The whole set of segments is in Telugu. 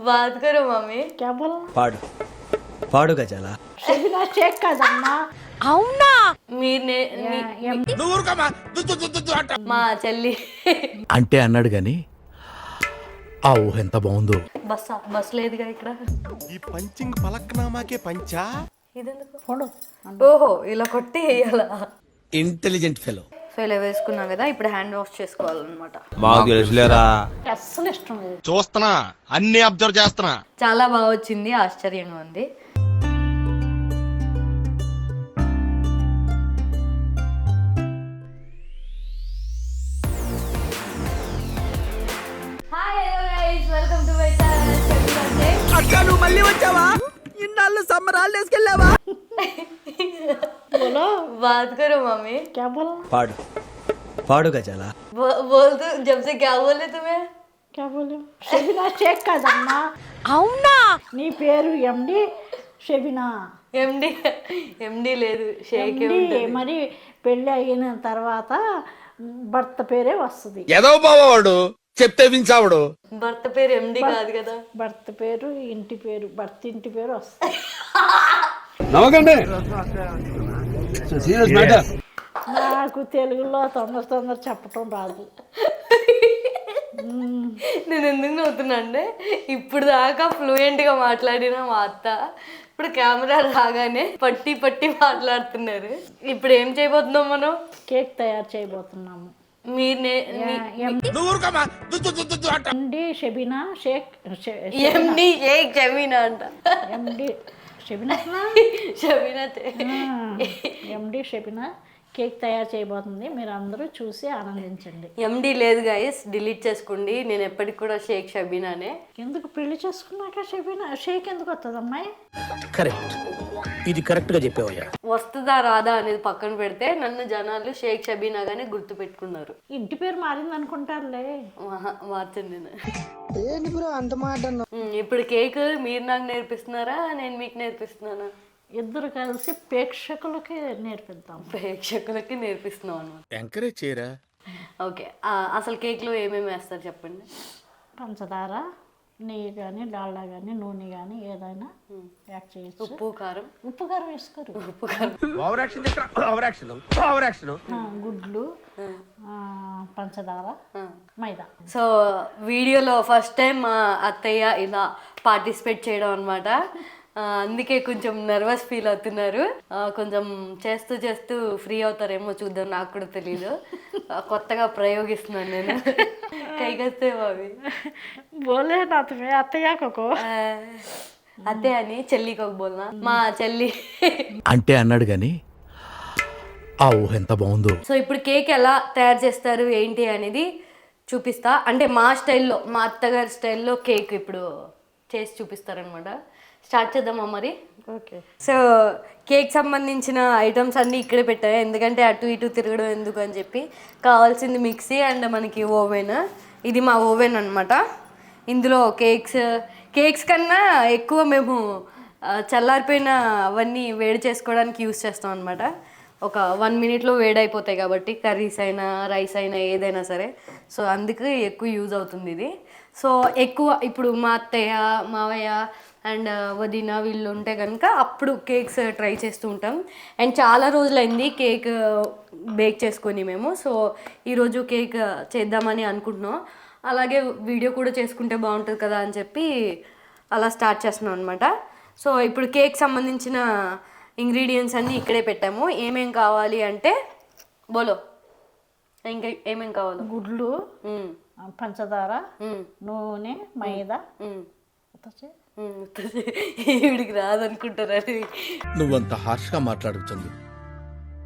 बात करो मम्मी क्या बोला పాడు పాడు గజాల షబీనా షేక్ కదమ్మా మీరు నే- నీ- ఎం- మా చెల్లి అంటే అన్నాడు గాని ఆ ఊహ ఎంత బాగుందో బస్ బస్ లేదుగా ఇక్కడ ఈ పంచింగ్ పలక్నామాకే పంచా ఇదెందుకు పోడు ఓహో ఇలా కొట్టి వేయాలా ఇంటెలిజెంట్ ఫెలో ఇలా వేసుకున్నాం కదా ఇప్పుడు హ్యాండ్ వాష్ చేసుకోవాలన్నమాట. మాకు తెలుసులేరా? అస్సలు ఇష్టం లేదు. చూస్తున్నా అన్ని అబ్జర్వ్ చేస్తున్నా. చాలా బాగా వచ్చింది ఆశ్చర్యంగా ఉంది. Hi hello guys welcome to my channel అక్క నువ్వు మళ్ళీ వచ్చావా? ఇన్నాళ్ళు సమ్మర్ హాలిడేస్కి వెళ్ళావా बोलो बात करो मम्मी क्या बोला పాడు పాడు గజాల बो- बोल तो जब से क्या बोले तुम्हें क्या बोले షబీనా షేక్ కదమ్మా అవునా నీ పేరు ఎండి షబీనా ఎండి ఎండి లేదు షేక్ ఎండి మరి పెళ్ళి అయిన తర్వాత భర్త పేరే వస్తుంది ఏదో బావాడు చెప్తే వించావుడు భర్త పేరు ఎండి కాదు కదా. భర్త పేరు ఇంటి పేరు భర్త ఇంటి పేరు వస్తుంది. నాకు తెలుగులో తొందర తొందర చెప్పటం రాదు. నేను ఎందుకు నవ్వుతున్నా అంటే ఇప్పుడు దాకా ఫ్లూయెంట్గా మాట్లాడిన మా అత్త ఇప్పుడు కెమెరా రాగానే పట్టి పట్టి మాట్లాడుతున్నారు. ఇప్పుడు ఏం చేయబోతున్నాం మనం? కేక్ తయారు చేయబోతున్నాము. ఎండి షబీనా షేక్ ఎండి షేక్ షమీనా అంట. MD Shabina? Shamina MD Shabina? Cake తయారు చేయబోతుంది. మీరు అందరూ చూసి ఆనందించండి. ఎండి లేదు గాయస్ డిలీట్ చేసుకోండి. నేను ఎప్పటికి కూడా షేక్ షబీనానే. ఎందుకు పెళ్ళి చేసుకున్నాక షబీనా? షేక్ ఎందుకు వస్తుంది అమ్మాయి? కరెక్ట్ ఇది కరెక్ట్గా చెప్పావయ్యా. వస్తుందా రాదా అనేది పక్కన పెడితే నన్ను జనాలు షేక్ షబీనాగానే గుర్తు పెట్టుకున్నారు. ఇంటి పేరు మారింది అనుకుంటారులే మహా- మార్చండి నేను ఉమ్, ఇప్పుడు కేక్ మీరు నాకు నేర్పిస్తున్నారా? నేను మీకు నేర్పిస్తున్నానా? ఇద్దరు కలిసి ప్రేక్షకులకి నేర్పిద్దాం. ప్రేక్షకులకి నేర్పిస్తున్నాం అనమాట ఎంకరేజ్ చేయరా? ఓకే. ఆ, అసలు కేక్లో ఏమేమి వేస్తారు చెప్పండి? పంచదార నెయ్యి కానీ డాల్డా కానీ నూనె కానీ ఏదైనా యాడ్ చేయొచ్చు. ఉప్పు కారం? ఉప్పు కారం వేసుకోరు. ఉప్పు కారం. Over action over action over action ఆ, గుడ్లు ఆ, పంచదార మైదా. సో వీడియోలో ఫస్ట్ టైం మా అత్తయ్య ఇలా పార్టిసిపేట్ చేయడం అనమాట అందుకే కొంచెం నర్వస్ ఫీల్ అవుతున్నారు. కొంచెం చేస్తూ చేస్తూ ఫ్రీ అవుతారేమో చూద్దాం నాకు కూడా తెలీదు. కొత్తగా ప్రయోగిస్తున్నాను నేను. కైగస్తే బావి బోలే నా తుమ్మే అత్తయ్య కొకో అదే అని చెల్లికి ఒక బోల్నా? మా చెల్లి. అంటే అన్నాడు ఆ ఊహ ఎంత బాగుందో. సో ఇప్పుడు కేక్ ఎలా తయారు చేస్తారు ఏంటి అనేది చూపిస్తా. అంటే మా స్టైల్లో మా అత్తగారి స్టైల్లో కేక్ ఇప్పుడు చేసి చూపిస్తారనమాట. స్టార్ట్ చేద్దామా మరి? ఓకే. సో కేక్ సంబంధించిన ఐటమ్స్ అన్నీ ఇక్కడే పెట్టాయి ఎందుకంటే అటు ఇటు తిరగడం ఎందుకు అని చెప్పి కావాల్సింది మిక్సీ అండ్ మనకి ఓవెన్. ఇది మా ఓవెన్ అనమాట ఇందులో కేక్స్ కేక్స్ కన్నా ఎక్కువ మేము చల్లారిపోయిన అవన్నీ వేడి చేసుకోవడానికి యూస్ చేస్తాం అనమాట ఒక వన్ మినిట్లో వేడైపోతాయి కాబట్టి కర్రీస్ అయినా రైస్ అయినా ఏదైనా సరే. సో అందుకే ఎక్కువ యూజ్ అవుతుంది ఇది. సో ఎక్కువ ఇప్పుడు మా అత్తయ్య మావయ్య అండ్ వదిన వీళ్ళు ఉంటే కనుక అప్పుడు కేక్స్ ట్రై చేస్తూ ఉంటాం. అండ్ చాలా రోజులైంది కేక్ బేక్ చేసుకొని మేము. సో ఈరోజు కేక్ చేద్దామని అనుకుంటున్నాం. అలాగే వీడియో కూడా చేసుకుంటే బాగుంటుంది కదా అని చెప్పి అలా స్టార్ట్ చేస్తున్నాం అనమాట సో ఇప్పుడు కేక్ సంబంధించిన ఇంగ్రీడియంట్స్ అన్నీ ఇక్కడే పెట్టాము. ఏమేం కావాలి అంటే బోలో. ఇంకా ఏమేం కావాలో? గుడ్లు పంచదార. నూనె మైదా. మ్మ్. వచ్చి మ్మ్. వీడికి రాదనుకుంటారని. నువ్వంత హార్ష్గా మాట్లాడుతుంది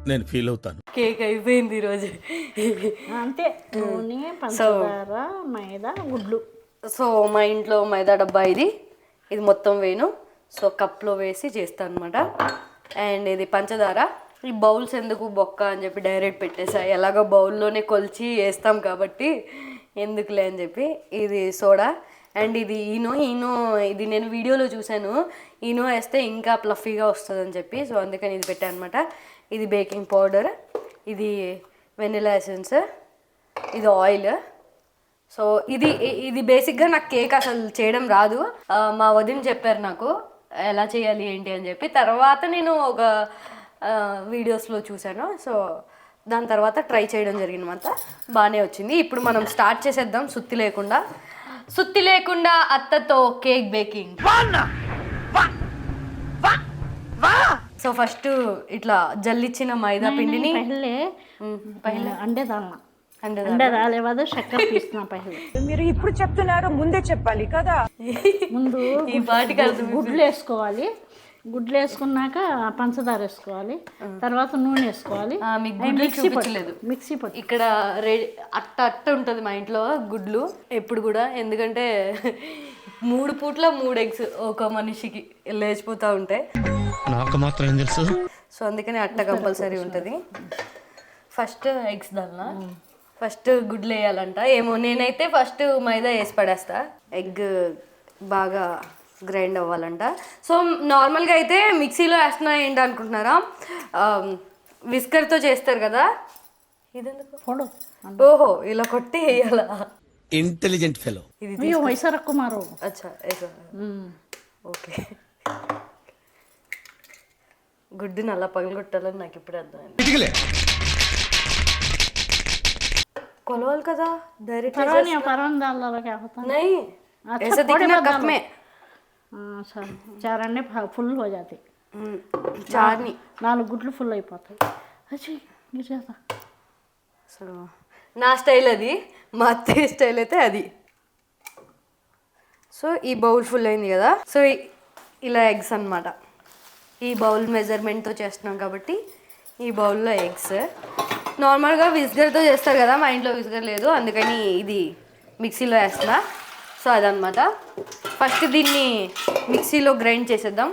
నేను ఫీల్ అవుతాను. కేక్ అయిపోయింది ఈరోజు. అంతే. నూనె పంచదార మైదా గుడ్లు. సో మా ఇంట్లో మైదా డబ్బా ఇది. ఇది మొత్తం వేను సో కప్లో వేసి చేస్తాను అనమాట అండ్ ఇది పంచదార. ఈ బౌల్స్ ఎందుకు బొక్క అని చెప్పి డైరెక్ట్ పెట్టేసా. ఎలాగో బౌల్లోనే కొలిచి వేస్తాం కాబట్టి ఎందుకులే అని చెప్పి. ఇది సోడా. అండ్ ఇది ఈనో ఈనో ఇది నేను వీడియోలో చూశాను. ఈనో వేస్తే ఇంకా ప్లఫీగా వస్తుంది అని చెప్పి సో అందుకని ఇది పెట్టాను అనమాట ఇది బేకింగ్ పౌడర్ ఇది వెనిలా ఎసెన్స్ ఇది ఆయిల్. సో ఇది ఇది బేసిక్గా నాకు కేక్ అసలు చేయడం రాదు. మా వదిన చెప్పారు నాకు ఎలా చేయాలి ఏంటి అని చెప్పి. తర్వాత నేను ఒక వీడియోస్లో చూశాను. సో దాని తర్వాత ట్రై చేయడం జరిగిందన్నమాట. బాగానే వచ్చింది. ఇప్పుడు మనం స్టార్ట్ చేసేద్దాం సుత్తి లేకుండా. సుత్తి లేకుండా అత్తతో కేక్ బేకింగ్. సో ఫస్ట్ ఇట్లా జల్లిచ్చిన మైదా పిండిని. మీరు ఇప్పుడు చెప్తున్నారు ముందే చెప్పాలి కదా. ముందు ఈ పాటికి గుడ్లు వేసుకోవాలి. గుడ్లు వేసుకున్నాక పంచదార వేసుకోవాలి. తర్వాత నూనె వేసుకోవాలి. మిక్సీ పట్టు చూపించలేదు. మిక్సీ పట్టు. ఇక్కడ రెడీ అట్ట అట్ట ఉంటుంది మా ఇంట్లో గుడ్లు. ఎప్పుడు కూడా. ఎందుకంటే మూడు పూట్ల మూడు ఎగ్స్ ఒక మనిషికి లేచిపోతూ ఉంటాయి నాకు మాత్రం ఏం తెలుసు? సో అందుకని అట్ట కంపల్సరీ ఉంటుంది. ఫస్ట్ ఎగ్స్ దానిలో. ఫస్ట్ గుడ్లు వేయాలంట. ఏమో నేనైతే ఫస్ట్ మైదా వేసి పడేస్తా. ఎగ్ బాగా గ్రైండ్ అవ్వాలంట సో నార్మల్గా అయితే మిక్సీలో వేస్తున్నా ఏంటి అనుకుంటున్నారా విస్కర్తో చేస్తారు కదా ఇదెందుకు పొడు ఓహో ఇలా కొట్టి వేయాలా ఇంటెలిజెంట్ ఫెలో ఇది అయ్యో వయసు రక్కుమారు అచ్చా వేసా ఓకే గుడ్డుని అలా పగలగొట్టాలని నాకు ఇప్పుడు అర్థమైంది కొలవాలి కదా డైరెక్ట్ परवा नहीं परवा डाल रहा क्या होता नहीं अच्छा, ऐसे थोड़े दिखना बहुत कप डालो। में చార్ చారాన్ని ఫుల్ పోజాతాయి చార్ని. నాలుగు గుడ్లు ఫుల్ అయిపోతాయి. అచ్చి చేస్తా. సో నా స్టైల్ అది మా అత్తయ్య స్టైల్ అయితే అది. సో ఈ బౌల్ ఫుల్ అయింది కదా సో ఇలా ఎగ్స్ అనమాట ఈ బౌల్ మెజర్మెంట్తో చేస్తున్నాం కాబట్టి ఈ బౌల్లో ఎగ్స్. నార్మల్గా విజిగర్తో చేస్తారు కదా మా ఇంట్లో విజిగర్ లేదు అందుకని ఇది మిక్సీలో వేస్తున్నా. సో అదనమాట ఫస్ట్ దీన్ని మిక్సీలో గ్రైండ్ చేసేద్దాం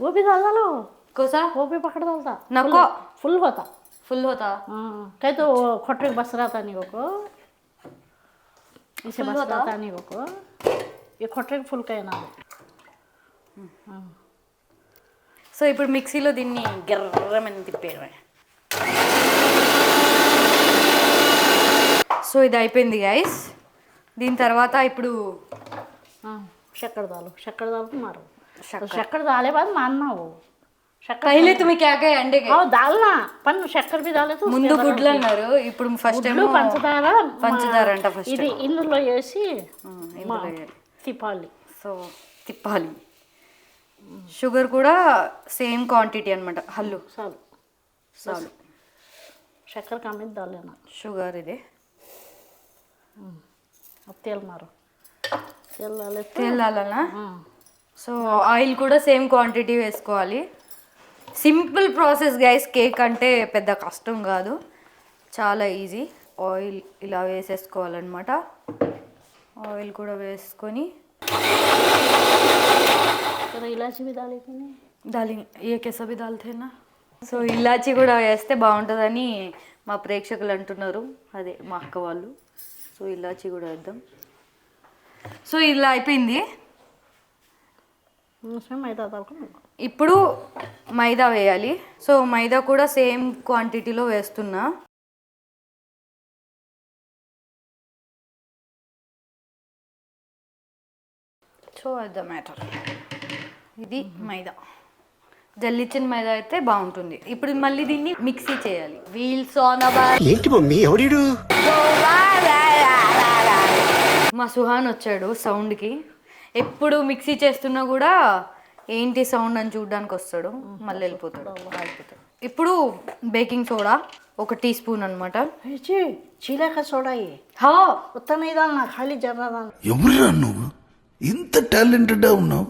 वो भी डाल डालो కోసా वो भी पकड़ डालता नको फुल होता ఫుల్ హోతా हाँ कहीं तो वो खोटे बस रहा था नहीं को इसे Full बस होता? रहा था नहीं को ये खोटे फुल का ना సో ఇప్పుడు మిక్సీలో దీన్ని గర్రమని తిప్పేయడమే సో ఇది అయిపోయింది గైస్ దీని తర్వాత ఇప్పుడు చక్కెర దాలు. చక్కెర మారు చక్కెర. దాలే బాధ మా అన్నావు పైలే దాల్నా? పన్ను చక్కెర దాలేదు ముందు గుడ్లు అన్నారు. ఇప్పుడు ఫస్ట్ టైం పంచదార పంచదార అంట ఫస్ట్ ఇది ఇందులో వేసి తిప్పాలి. సో తిప్పాలి. షుగర్ కూడా సేమ్ క్వాంటిటీ అనమాట హల్లు. చాలు. చాలు. చక్కెర కమ్మిది దాలేనా? షుగర్ ఇది. తేలు సో ఆయిల్ కూడా సేమ్ క్వాంటిటీ వేసుకోవాలి. సింపుల్ ప్రాసెస్ గైస్ కేక్ అంటే పెద్ద కష్టం కాదు. చాలా ఈజీ. ఆయిల్ ఇలా వేసేసుకోవాలన్నమాట. ఆయిల్ కూడా వేసుకొని. ఇలాచి ఏ దాల్తేనా? సో ఇలాచి కూడా వేస్తే బాగుంటుందని మా ప్రేక్షకులు అంటున్నారు. అదే మా అక్క వాళ్ళు. సో ఇలాచి కూడా వేద్దాం. సో ఇలా అయిపోయింది. ఇప్పుడు మైదా వేయాలి. సో మైదా కూడా సేమ్ క్వాంటిటీలో వేస్తున్నా. సో అది మ్యాటర్ ఇది మైదా. జల్లిచిన మీద అయితే బాగుంటుంది. ఇప్పుడు మళ్ళీ దీన్ని మిక్సీ చేయాలి. వీల్స్ ఆన్ ఏంటి మమ్మీ? మా సుహాన్ వచ్చాడు సౌండ్కి. ఎప్పుడు మిక్సీ చేస్తున్నా కూడా ఏంటి సౌండ్ అని చూడడానికి వస్తాడు. మళ్ళీ వెళ్ళిపోతాడు. ఇప్పుడు బేకింగ్ సోడా ఒక టీ స్పూన్ అనమాట చీలక సోడా ఖాళీ ఇంత టాలెంటెడ్ ఉన్నావు?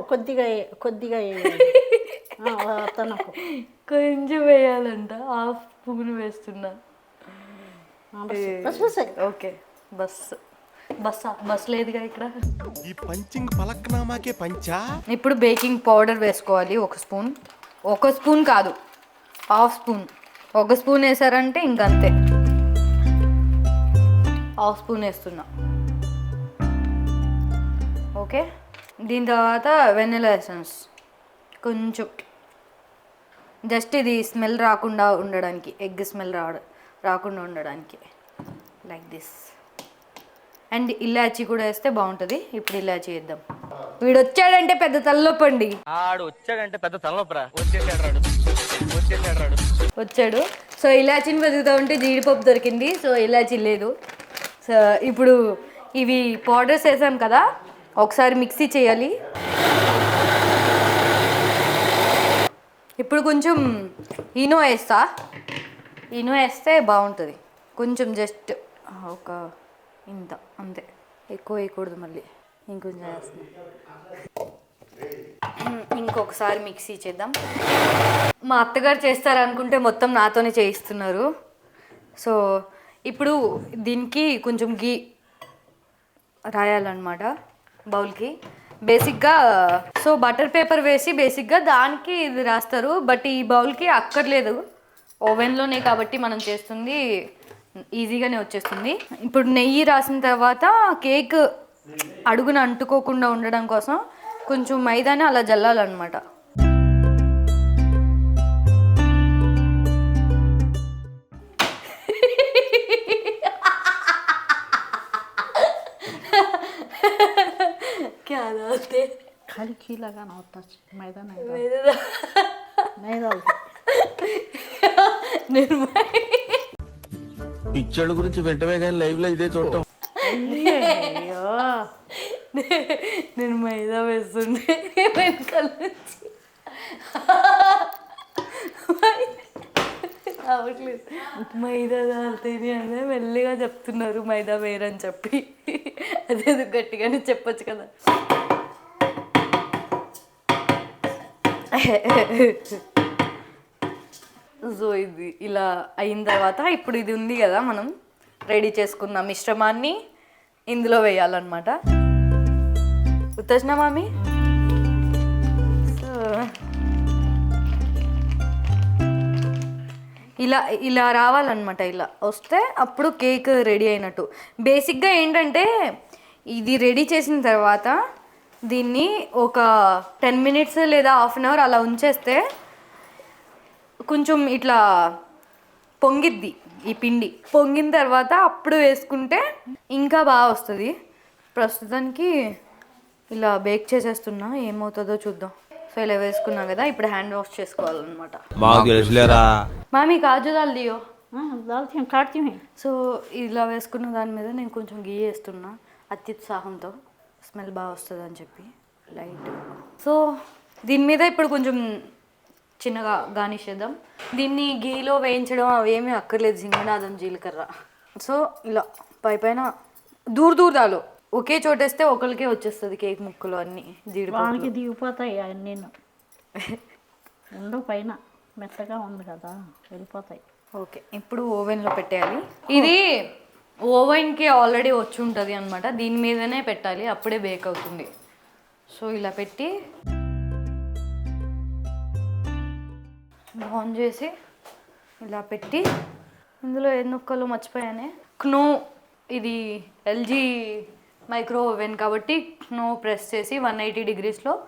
కొద్దిగా కొద్దిగా కొంచెం వేయాలంట. హాఫ్ స్పూన్ వేస్తున్నా. ఓకే బస్ బస్ బస్ లేదుగా ఇక్కడ? ఈ పంచింగ్ పలక్నామాకే పంచా? ఇప్పుడు బేకింగ్ పౌడర్ వేసుకోవాలి ఒక స్పూన్. ఒక స్పూన్ కాదు హాఫ్ స్పూన్. ఒక స్పూన్ వేసారంటే ఇంకంతే. హాఫ్ స్పూన్ వేస్తున్నా. ఓకే? దీని తర్వాత వెనిలా ఎసెన్స్. కొంచెం. జస్ట్ ఇది స్మెల్ రాకుండా ఉండడానికి ఎగ్ స్మెల్ రా రాకుండా ఉండడానికి. Like this. అండ్ ఇలాచీ కూడా వేస్తే బాగుంటుంది. ఇప్పుడు ఇలాచీ వేద్దాం. వీడు వచ్చాడంటే పెద్ద తలనొప్పండి ఆడు వచ్చాడంటే పెద్ద తలనొప్పరా? వచ్చేసాడు రాడు. వచ్చేసాడు రాడు. వచ్చాడు. సో ఇలాచీని వెతుకుతా ఉంటే జీడిపప్పు దొరికింది. సో ఇలాచీ లేదు. సో ఇప్పుడు ఇవి పౌడర్స్ వేసాం కదా ఒకసారి మిక్సీ చేయాలి. ఇప్పుడు కొంచెం ఇనో వేస్తా. ఇనో వేస్తే బాగుంటుంది. కొంచెం జస్ట్ ఒక ఇంత అంతే. ఎక్కువ వేయకూడదు మళ్ళీ. ఇంకొంచెం వేస్తున్నాం ఇంకొకసారి మిక్సీ చేద్దాం. మా అత్తగారు చేస్తారనుకుంటే మొత్తం నాతోనే చేయిస్తున్నారు. సో ఇప్పుడు దీనికి కొంచెం గీ రాయాలన్నమాట బౌల్కి. బేసిక్గా సో బటర్ పేపర్ వేసి బేసిక్గా దానికి ఇది రాస్తారు బట్ ఈ బౌల్కి అక్కర్లేదు. ఓవెన్లోనే కాబట్టి మనం చేస్తుంది ఈజీగానే వచ్చేస్తుంది. ఇప్పుడు నెయ్యి రాసిన తర్వాత కేక్ అడుగున అంటుకోకుండా ఉండడం కోసం కొంచెం మైదాని అలా జల్లాలన్నమాట. అది అంతే కానీ మైదా మైదా మైదా గురించి వింటమే కానీ లైవ్లో ఇదే చూడటం. నేను మైదా వేస్తుండే అవట్లేదు మైదా దాల్తేని అనే మెల్లిగా చెప్తున్నారు మైదా వేరని చెప్పి. అదేదో గట్టిగానే చెప్పొచ్చు కదా. సో ఇది ఇలా అయిన తర్వాత ఇప్పుడు ఇది ఉంది కదా మనం రెడీ చేసుకున్న మిశ్రమాన్ని ఇందులో వేయాలన్నమాట. ఉత్తేజన మామీ? ఇలా ఇలా రావాలన్నమాట ఇలా. వస్తే అప్పుడు కేక్ రెడీ అయినట్టు. బేసిక్గా ఏంటంటే ఇది రెడీ చేసిన తర్వాత దీన్ని ఒక టెన్ మినిట్స్ లేదా హాఫ్ అన్ అవర్ అలా ఉంచేస్తే కొంచెం ఇట్లా పొంగిద్ది ఈ పిండి. పొంగిన తర్వాత అప్పుడు వేసుకుంటే ఇంకా బాగా వస్తుంది. ప్రస్తుతానికి ఇలా బేక్ చేసేస్తున్నా ఏమవుతుందో చూద్దాం. ఫెయిల్ వేసుకున్నాం కదా ఇప్పుడు హ్యాండ్ వాష్ చేసుకోవాలన్నమాట. మామీ కాజు దాల్దియో సో ఇలా వేసుకున్న దాని మీద నేను కొంచెం గీ వేస్తున్నా అత్యుత్సాహంతో స్మెల్ బాగా వస్తుంది అని చెప్పి లైట్. సో దీని మీద ఇప్పుడు కొంచెం చిన్నగా గానిష్ చేద్దాం. దీన్ని గీలో వేయించడం అవేమీ అక్కర్లేదు జింగనాదం జీలకర్ర. సో ఇలా పై పైన దూర దూరాలు ఒకే చోటేస్తే ఒకరికే వచ్చేస్తుంది కేక్ ముక్కలు అన్నీ జీడిపప్పు వానికి దిగిపోతాయి అన్నీ. ఉండవు పైన. మెత్తగా ఉంది కదా వెళ్ళిపోతాయి. ఓకే ఇప్పుడు ఓవెన్లో పెట్టేయాలి. ఇది ఓవెన్కి ఆల్రెడీ వచ్చి ఉంటుంది అనమాట దీని మీదనే పెట్టాలి అప్పుడే బేక్ అవుతుంది. సో ఇలా పెట్టి ఆన్ చేసి ఇలా పెట్టి ఇందులో ఎన్ని ముక్కలు మర్చిపోయానే? క్నో ఇది ఎల్జీ మైక్రో ఓవెన్ కాబట్టి నో ప్రెస్ చేసి వన్ ఎయిటీ డిగ్రీస్లో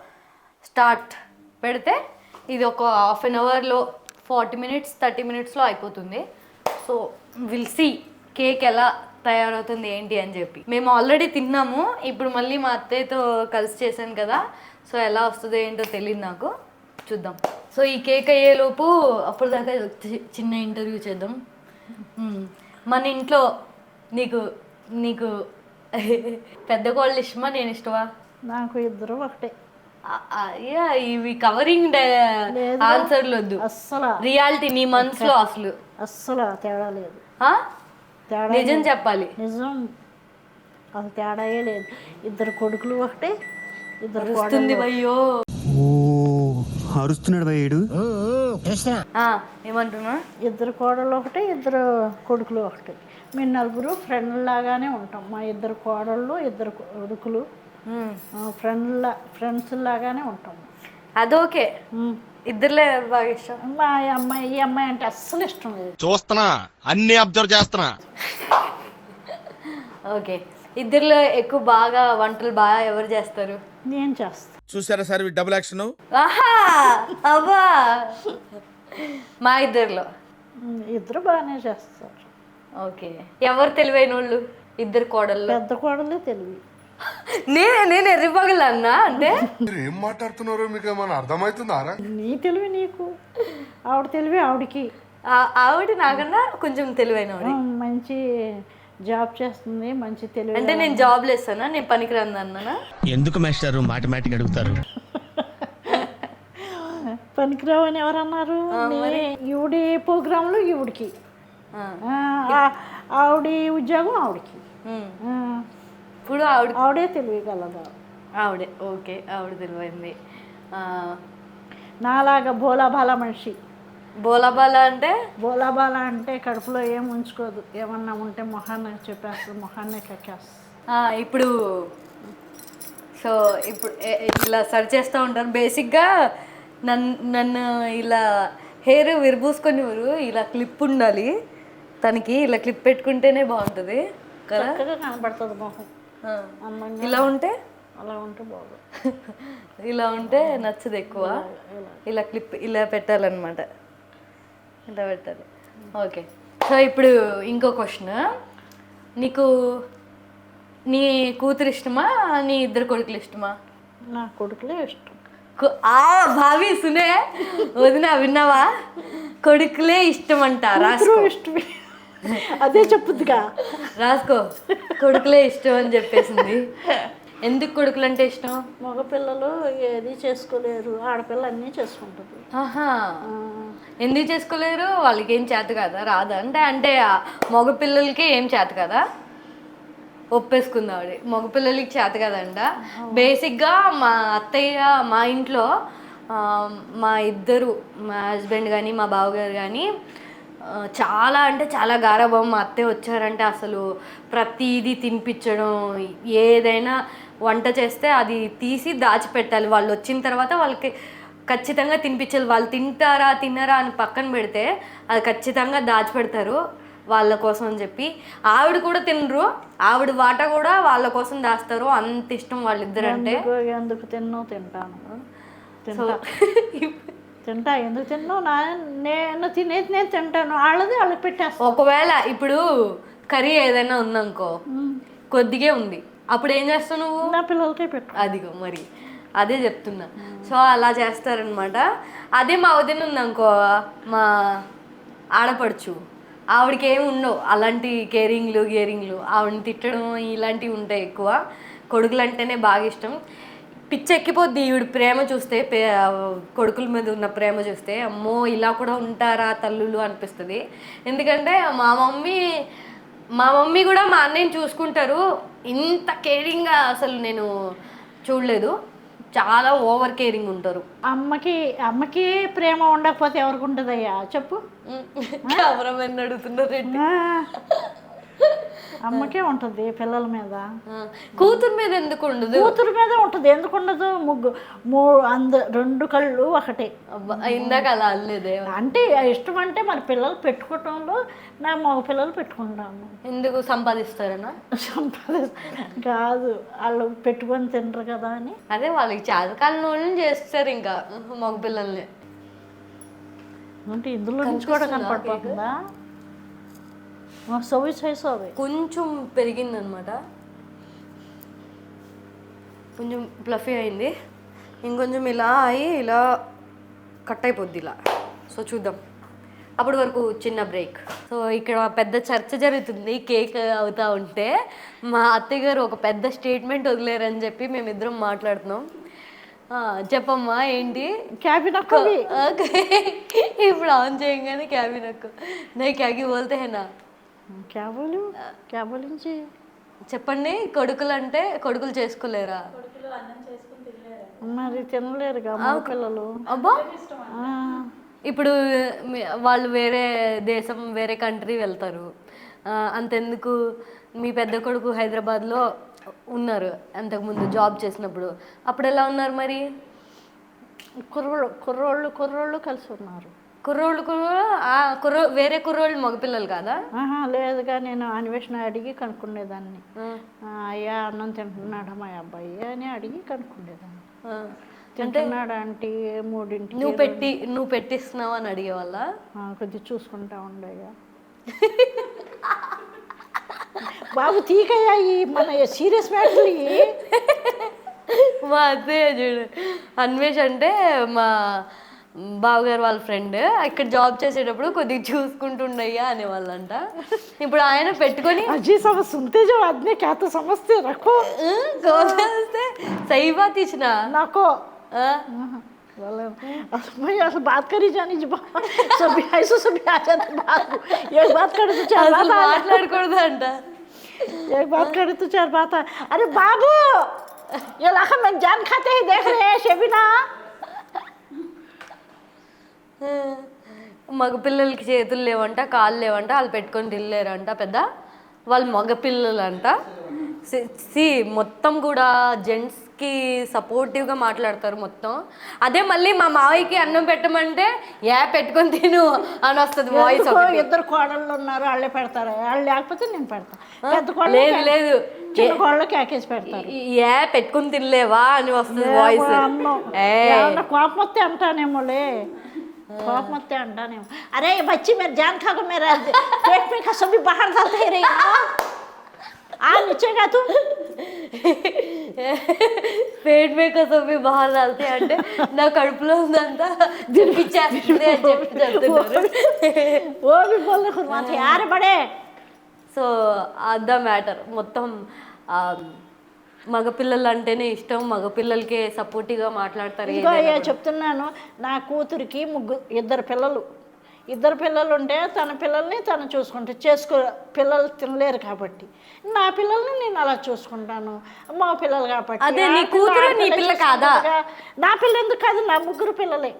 స్టార్ట్ పెడితే ఇది ఒక హాఫ్ అన్ అవర్లో ఫార్టీ మినిట్స్ థర్టీ మినిట్స్లో అయిపోతుంది. సో విల్ సీ కేక్ ఎలా తయారవుతుంది ఏంటి అని చెప్పి. మేము ఆల్రెడీ తిన్నాము ఇప్పుడు మళ్ళీ మా అత్తయ్యతో కలిసి చేశాను కదా. సో ఎలా వస్తుందో ఏంటో తెలియదు నాకు. చూద్దాం. సో ఈ కేక్ అయ్యేలోపు అప్పటిదాకా చి- చిన్న ఇంటర్వ్యూ చేద్దాం. మన ఇంట్లో నీకు నీకు పెద్ద కోళ్ళు ఇష్టమా? నేను ఇష్టమా? నాకు ఇద్దరు ఒకటే. యా, ఇవి కవరింగ్. ఆన్సర్లు వద్దు. అస్సలు. రియాలిటీ నీ మనసులో అసలు. అస్సలు తేడా లేదు? తేడా నిజం చెప్పాలి. నిజం. అసలు తేడాయే లేదు. ఇద్దరు కొడుకులు ఒకటే ఇద్దరు వస్తుంది అయ్యో అరుస్తున్నాడు భయ్యుడు ఏమంటున్నా? ఇద్దరు కోడలు ఒకటే ఇద్దరు కొడుకులు ఒకటే. మేము నలుగురు ఫ్రెండ్ లాగానే ఉంటాం. మా ఇద్దరు కోడళ్ళు ఇద్దరు కొడుకులు మ్మ్. ఫ్రెండ్ ఫ్రెండ్స్ లాగానే ఉంటాం. అదోకే. ఇద్దరులే బాగా ఇష్టం? మా ఈ అమ్మాయి ఈ అమ్మాయి అంటే అస్సలు ఇష్టం లేదు. చూస్తున్నా అన్ని అబ్జర్వ్ చేస్తున్నా. ఓకే. ఇద్దరిలో ఎక్కువ బాగా వంటలు బాగా ఎవరు చేస్తారు? నేను చేస్తాను చూసారా సార్ డబుల్ యాక్షన్ ఆహా! అవ్వా మా ఇద్దరిలో. ఇద్దరు బాగానే చేస్తారు. ఓకే. ఎవరు తెలివైన వాళ్ళు ఇద్దరు కోడళ్ళు. పెద్ద కోడలే తెలివి. నేనే నేను ఎర్రిపగలు అన్నా? అంటే? మీరు ఏం మాట్లాడుతున్నారో మీకు ఏమైనా అర్థమవుతుందారా నీ తెలివి నీకు. ఆవిడ తెలివి ఆవిడకి. ఆ- ఆవిడ నాకన్నా కొంచెం తెలివైన మంచి జాబ్ చేస్తుంది మంచి తెలివి అంటే నేను జాబ్ లేస్తానా నేను పనికిరాను అన్నానా? ఎందుకు మేస్టారు మాటిమాటికి అడుగుతారు? పనికిరావని ఎవరన్నారు? నే- ఈవిడి ప్రోగ్రాంలు ఈవిడికి. ఆవిడ ఉద్యోగం ఆవిడకి. ఇప్పుడు ఆవిడ ఆవిడే తెలివి కలదు ఆవిడే ఓకే ఆవిడ తెలివైంది. నాలాగా బోలాబాల మనిషి. బోలాబాలా అంటే? బోలాబాల అంటే కడుపులో ఏం ఉంచుకోదు. ఏమన్నా ఉంటే మొహాన్ని చెప్పేస్తుంది మొహాన్ని కక్కేస్తుంది. ఇప్పుడు సో ఇప్పుడు ఇలా సర్చ్ చేస్తూ ఉంటారు బేసిక్గా. నన్ను నన్ను ఇలా హెయిర్ విరబూసుకొనివ్వరు ఇలా క్లిప్ ఉండాలి. తనకి ఇలా క్లిప్ పెట్టుకుంటేనే బాగుంటుంది కదా? చక్కగా కనబడుతుంది మొహం. ఆ. అందంగా ఇలా ఉంటే? అలా ఉంటే బాగు ఇలా ఉంటే నచ్చదు ఎక్కువ. ఇలా క్లిప్ ఇలా పెట్టాలన్నమాట. ఇలా పెట్టాలి. ఓకే. సో ఇప్పుడు ఇంకో క్వశ్చన్ నీకు నీ కూతురు ఇష్టమా? నీ ఇద్దరు కొడుకులు ఇష్టమా? నా కొడుకులే ఇష్టం. కు- ఆ భావి సునే. వదిన విన్నావా? కొడుకులే ఇష్టం అంట రాసుకో కూతురు ఇష్టమే. అదే చెప్పుద్దిగా. రాసుకో. కొడుకులే ఇష్టం అని చెప్పేసింది. ఎందుకు కొడుకులు అంటే ఇష్టం? మగపిల్లలు ఏది చేసుకోలేరు. ఆడపిల్ల అన్నీ చేసుకుంటుంది. ఆహా. ఎందుకు చేసుకోలేరు? వాళ్ళకి ఏం చేత కదా? రాదా? అంటే అంటే మగపిల్లలకి ఏం చేత కదా? ఒప్పేసుకుంది ఆవిడ మగపిల్లలకి చేత కదంట. బేసిక్గా మా అత్తయ్య మా ఇంట్లో మా ఇద్దరు మా హస్బెండ్ కానీ మా బావగారు కానీ చాలా అంటే చాలా గారాబం మా అత్తయ్య వచ్చారంటే అసలు ప్రతిదీ తినిపించడం ఏదైనా వంట చేస్తే అది తీసి దాచిపెట్టాలి. వాళ్ళు వచ్చిన తర్వాత వాళ్ళకి ఖచ్చితంగా తినిపించాలి. వాళ్ళు తింటారా తినరా అని పక్కన పెడితే అది ఖచ్చితంగా దాచిపెడతారు వాళ్ళ కోసం అని చెప్పి. ఆవిడ కూడా తినరు. ఆవిడ వాట కూడా వాళ్ళ కోసం దాస్తారు. అంత ఇష్టం వాళ్ళిద్దరంటే. ఎందుకు తిన్నో? తింటాను. తింటా. తింటా ఎందుకు తిన్నావు నా నేను తినేది నేను తింటాను. వాళ్ళది వాళ్ళకి పెట్టేస్తాను ఒకవేళ ఇప్పుడు కర్రీ ఏదైనా ఉందనుకో కొద్దిగే ఉంది. అప్పుడు ఏం చేస్తావు నువ్వు? నా పిల్లలకే పెట్టు. అదిగో మరి అదే చెప్తున్నా. సో అలా చేస్తారనమాట. అదే మా వదిన ఉందనుకో మా ఆడపడుచు ఆవిడకి ఏమి ఉండవు. అలాంటి కేరింగ్లు గేరింగ్లు ఆవిడని తిట్టడం ఇలాంటివి ఉంటాయి ఎక్కువ. కొడుకులు అంటేనే బాగా ఇష్టం. పిచ్చెక్కిపోద్ది ఈవిడ ప్రేమ చూస్తే కొడుకుల మీద ఉన్న ప్రేమ చూస్తే అమ్మో ఇలా కూడా ఉంటారా తల్లులు అనిపిస్తుంది. ఎందుకంటే మా మమ్మీ మా మమ్మీ కూడా మా అన్నయ్యని చూసుకుంటారు. ఇంత కేరింగ్గా అసలు నేను చూడలేదు. చాలా ఓవర్ కేరింగ్ ఉంటారు. అమ్మకి అమ్మకి ప్రేమ ఉండకపోతే ఎవరికి ఉంటుందయ్యా? చెప్పు. కెమెరామెన్ అడుగుతున్నారు అమ్మకే ఉంటుంది పిల్లల మీద. కూతురు మీద ఎందుకు ఉండదు? కూతురు మీద ఉంటుంది. ఎందుకు ఉండదు? ముగ్గు మూ అంద రెండు కళ్ళు ఒకటే. ఇందాక అలా అనలేదే. అంటే ఇష్టం అంటే మరి పిల్లలు పెట్టుకోవటంలో నా మగ పిల్లలు పెట్టుకుంటాను ఎందుకు సంపాదిస్తారనా? సంపాద కాదు వాళ్ళు పెట్టుకొని తినరు కదా అని. అదే వాళ్ళకి చాతకాలని వాళ్ళని చేస్తారు ఇంకా మగపిల్లల్ని అంటే ఇందులో నుంచి కూడా కనపడిపోతుందా? సోవి సోవి కొంచెం పెరిగిందనమాట. కొంచెం ప్లఫీ అయింది. ఇంకొంచెం ఇలా అయి ఇలా కట్ అయిపోద్ది ఇలా. సో చూద్దాం. అప్పటి వరకు చిన్న బ్రేక్ సో ఇక్కడ పెద్ద చర్చ జరుగుతుంది కేక్ అవుతా ఉంటే. మా అత్తయ్య గారు ఒక పెద్ద స్టేట్మెంట్ వదిలేరని చెప్పి మేమిద్దరం మాట్లాడుతున్నాం. చెప్పమ్మా ఏంటి? క్యాబిన్ ఇప్పుడు ఆన్ చేయగానే క్యాబిన్ అక్క. నే క్యాకి బోల్తే క్యా బోలించి చెప్పండి కొడుకులు అంటే కొడుకులు చేసుకోలేరా మరి తినలేరుగా మగ పిల్లలు. అబ్బా! ఆ, ఇప్పుడు మీ- వాళ్ళు వేరే దేశం వేరే కంట్రీ వెళ్తారు. ఆ, అంతెందుకు? మీ పెద్ద కొడుకు హైదరాబాద్లో ఉన్నారు అంతకుముందు జాబ్ చేసినప్పుడు. అప్పుడు ఎలా ఉన్నారు మరి? కుర్రోళ్ళు కుర్రోళ్ళు కుర్రోళ్ళు కలిసి ఉన్నారు. కుర్రోళ్ళు ఆ, కుర్రో వేరే కుర్రోళ్ళు మగపిల్లలు కాదా? లేదుగా నేను అన్వేషణ అడిగి కనుక్కునేదాన్ని. అయ్యా అన్నం తింటున్నాడా మా అబ్బాయి అని అడిగి కనుక్కునేదాన్ని. తింటున్నాడా అంటే మూడింటికి నువ్వు పెట్టి నువ్వు పెట్టిస్తున్నావు అని అడిగేవాళ్ళ కొద్దిగా చూసుకుంటా ఉండయ్యా బాబు తీకయ్యా ఈ మన సీరియస్ మ్యాటర్లు ఇవి. మా అత్తయ్య చూడు అన్వేష్ అంటే మా బావగారు వాళ్ళ ఫ్రెండ్ ఇక్కడ జాబ్ చేసేటప్పుడు కొద్దిగా చూసుకుంటుండయ్యా అనేవాళ్ళంట ఇప్పుడు ఆయన పెట్టుకొని అజీ సమస్య सुनते जो आदमी क्या तो समझते रखो కోసేస్తే సహీ బాత్ ఇచ్చిన नाको भाई ऐसे बात करी जानी जब सभी ऐसे सभी आ जाते बात ये बात करे तो चार అసలు बात आ మాట్లాడకూడదు అంట ये बात करे तो चार बात आ अरे बाबू ये लाखा मैं जान खाते ही देख रहे हैं शेबिना మగపిల్లలకి చేతులు లేవంట కాళ్ళు లేవంట వాళ్ళు పెట్టుకొని తినలేరంట పెద్ద. వాళ్ళు మగపిల్లలు అంట సి మొత్తం కూడా జెంట్స్కి సపోర్టివ్గా మాట్లాడతారు మొత్తం. అదే మళ్ళీ మా మావయ్యకి అన్నం పెట్టమంటే యా పెట్టుకొని తిను అని వస్తుంది వాయిస్ ఇద్దరు కోడళ్ళు ఉన్నారు వాళ్ళే పెడతారు. వాళ్ళు లేకపోతే నేను పెడతా. పెద్ద కోడలు లేదు లేదు. చిన్న కోడలు కేకేసి పెడతారు. యా పెట్టుకొని తినలేవా అని వస్తుంది వాయిస్. కోపం వస్తే అంటానేమోలే. కోపం వస్తే అంటానేమో అరే బచ్చి మీరు జాన్ ఖాకు मेरा पेट में का सभी बाहर जाते ही रही आ नीचे का तू పేట్ మేకర్స్ అవి బాగా రాలితే అంటే నా కడుపులో ఉందంతా దినిపించేస్తుంది అని చెప్పి చెప్తున్నారు वो भी बोलने खुद माथे यार बड़े సో అద మ్యాటర్ మొత్తం ఆ, మగపిల్లలు అంటేనే ఇష్టం మగపిల్లలకే సపోర్టివ్గా మాట్లాడతారు ఇంకో చెప్తున్నాను నా కూతురికి ముగ్గురు ఇద్దరు పిల్లలు. ఇద్దరు పిల్లలు ఉంటే తన పిల్లల్ని తను చూసుకుంటే చేసుకో పిల్లలు తినలేరు కాబట్టి. నా పిల్లల్ని నేను అలా చూసుకుంటాను మా పిల్లలు కాబట్టి. అదే, నీ ఆ పిల్ల, కూతురు, ఆ నీ పిల్ల పిల్ల కాదా? నా పిల్ల ఎందుకు కాదు నా ముగ్గురు పిల్లలే.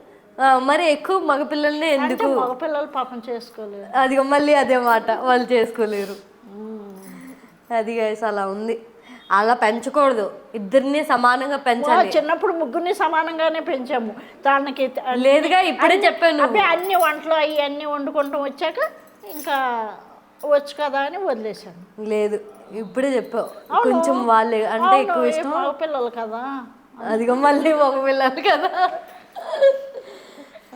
మరి ఎక్కువ మగపిల్లల్ని ఎందుకు? మగ పిల్లలు పాపం చేసుకోలేరు. అది మళ్ళీ అదే మాట వాళ్ళు చేసుకోలేరు. అది అలా ఉంది. అలా పెంచకూడదు. ఇద్దరిని సమానంగా పెంచాలి. చిన్నప్పుడు ముగ్గురిని సమానంగానే పెంచాము. దానికి లేదుగా ఇప్పుడే చెప్పాను అన్ని వంటలు అవి అన్ని వండుకుంటాం వచ్చాక ఇంకా వచ్చు కదా అని వదిలేశాను. లేదు ఇప్పుడే చెప్పావు. కొంచెం వాళ్ళు అంటే ఎక్కువ ఇష్టం. పిల్లలు కదా. అదిగో మళ్ళీ మగ పిల్లలు కదా.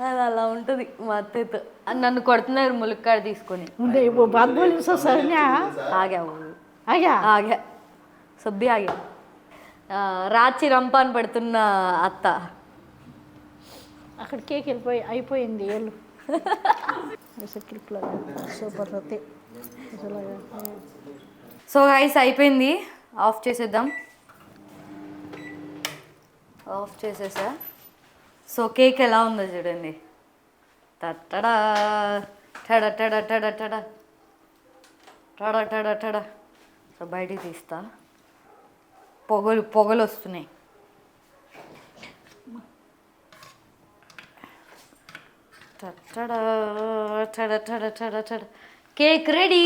అది అలా ఉంటుంది మా అత్తయ్యతో. నన్ను కొడుతున్నారు ములక్కాడ తీసుకొని. ఆగా ఆగా. ఆగా. ఆ, రాచి రంపాన్ పడుతున్న అత్త. అక్కడ కేక్ వెళ్ళిపోయి అయిపోయింది ఏళ్ళు సూపర్ సో గైస్ అయిపోయింది. ఆఫ్ చేసేద్దాం. ఆఫ్ చేసేసా. సో కేక్ ఎలా ఉందో చూడండి. తట్టడా. టడ టడ టడ టడ. టడ టడ టడ. సో బయటికి తీస్తా. పొగలు పొగలు వస్తున్నాయి. Cake ready.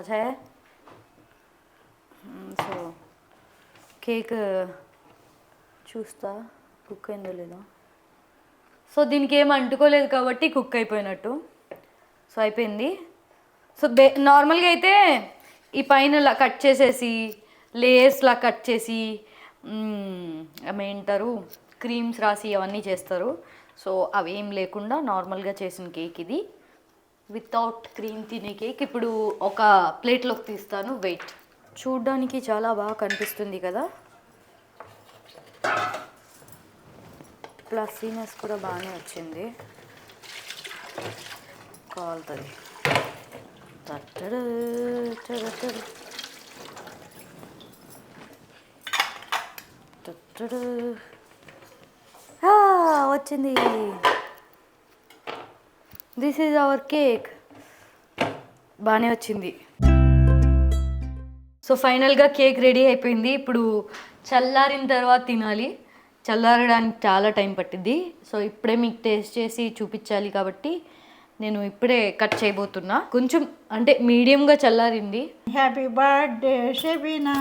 అదే సో కేక్ చూస్తా కుక్ అయిందో లేదో. సో దీనికి ఏం అంటుకోలేదు కాబట్టి కుక్ అయిపోయినట్టు. సో అయిపోయింది. సో బే నార్మల్గా అయితే ఈ పైన కట్ చేసేసి లేయర్స్లా కట్ చేసి ఏమంటారు క్రీమ్స్ రాసి అవన్నీ చేస్తారు. సో అవి ఏం లేకుండా నార్మల్గా చేసిన కేక్ ఇది. వితౌట్ క్రీమ్ తినే కేక్ ఇప్పుడు ఒక ప్లేట్లోకి తీస్తాను. వెయిట్. చూడ్డానికి చాలా బాగా కనిపిస్తుంది కదా. ప్లస్సీనెస్ కూడా బాగానే వచ్చింది. కాలుతుంది తట్టడు, తడతడు. తట్టడు. ఆ, వచ్చింది. దిస్ ఈజ్ అవర్ కేక్ బాగానే వచ్చింది. సో ఫైనల్గా కేక్ రెడీ అయిపోయింది. ఇప్పుడు చల్లారిన తర్వాత తినాలి. చల్లారడానికి చాలా టైం పట్టింది సో ఇప్పుడే మీకు టేస్ట్ చేసి చూపించాలి కాబట్టి నేను ఇప్పుడే కట్ చేయబోతున్నా. కొంచెం అంటే మీడియంగా చల్లారింది. హ్యాపీ బర్త్డే షెబీనా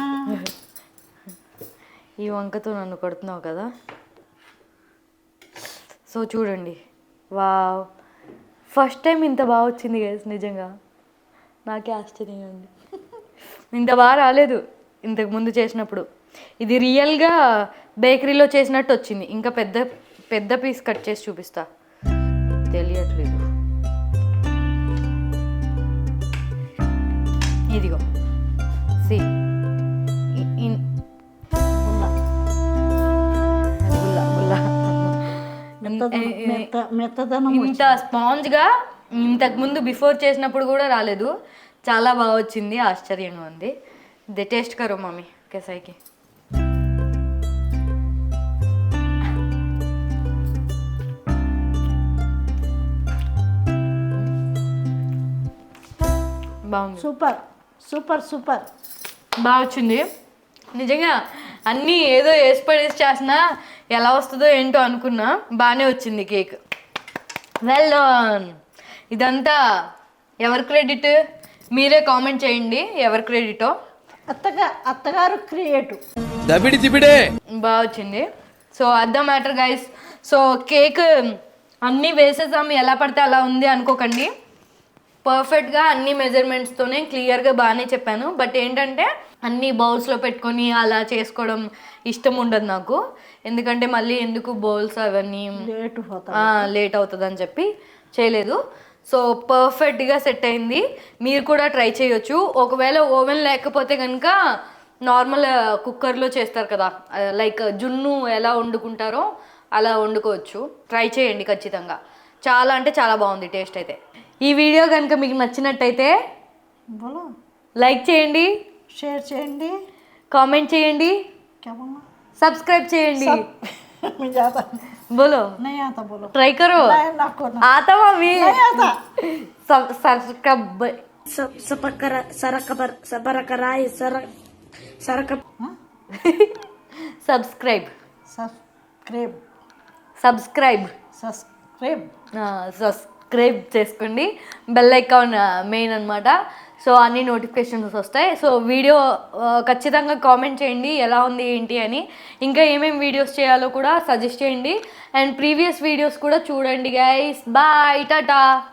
ఈ వంకతో నన్ను కొడుతున్నావు కదా. సో చూడండి. వావ్. ఫస్ట్ టైం ఇంత బాగా వచ్చింది గైస్ నిజంగా. నాకే ఆశ్చర్యంగా ఉంది. ఇంత బాగా రాలేదు ఇంతకు ముందు చేసినప్పుడు. ఇది రియల్గా బేకరీలో చేసినట్టు వచ్చింది. ఇంకా పెద్ద పెద్ద పీస్ కట్ చేసి చూపిస్తా. మెత్తదనం ఇంత స్పాంజ్గా ఇంతకు ముందు బిఫోర్ చేసినప్పుడు కూడా రాలేదు. చాలా బాగా వచ్చింది ఆశ్చర్యంగా ఉంది. ది టేస్ట్ కరో మమ్మీ కేసాయికి బాగుంది. Super super super. బాగా వచ్చింది. నిజంగా అన్నీ ఏదో వేసి పడేసి చేసినా ఎలా వస్తుందో ఏంటో అనుకున్నా బాగానే వచ్చింది కేక్. వెల్ డన్ ఇదంతా ఎవరి క్రెడిట్? మీరే కామెంట్ చేయండి ఎవరి క్రెడిటో. అత్తగా అత్తగారు క్రియేటివ్ దబిడి దిబిడే. బాగా వచ్చింది. సో అర్థం మ్యాటర్ గైస్ సో కేక్ అన్నీ వేసేసాము ఎలా పడితే అలా ఉంది అనుకోకండి. పర్ఫెక్ట్గా అన్ని మెజర్మెంట్స్తోనే క్లియర్గా బాగానే చెప్పాను. బట్ ఏంటంటే అన్ని బౌల్స్లో పెట్టుకొని అలా చేసుకోవడం ఇష్టం ఉండదు నాకు. ఎందుకంటే మళ్ళీ ఎందుకు బౌల్స్ అవన్నీ లేటు అవుతుంది అని చెప్పి చేయలేదు. సో పర్ఫెక్ట్గా సెట్ అయింది. మీరు కూడా ట్రై చేయొచ్చు. ఒకవేళ ఓవెన్ లేకపోతే కనుక నార్మల్ కుక్కర్లో చేస్తారు కదా. లైక్ జున్ను ఎలా వండుకుంటారో అలా వండుకోవచ్చు. ట్రై చేయండి ఖచ్చితంగా. చాలా అంటే చాలా బాగుంది టేస్ట్ అయితే. ఈ వీడియో కనుక మీకు నచ్చినట్టయితే లైక్ చేయండి. షేర్ చేయండి. కామెంట్ చేయండి. क्या बोलना సబ్స్క్రైబ్ చేయండి मुझे आता బోలో नहीं आता बोलो ట్రై కరో नहीं ना को ना आता मम्मी नहीं आता सब subscribe subscribe subscribe subscribe subscribe subscribe చేసుకోండి బెల్ ఐకాన్ మెయిన్ అనమాట సో అన్ని నోటిఫికేషన్స్ వస్తాయి. సో వీడియో ఖచ్చితంగా కామెంట్ చేయండి ఎలా ఉంది ఏంటి అని. ఇంకా ఏమేమి వీడియోస్ చేయాలో కూడా సజెస్ట్ చేయండి. అండ్ ప్రీవియస్ వీడియోస్ కూడా చూడండి గైస్ బాయ్ టాటా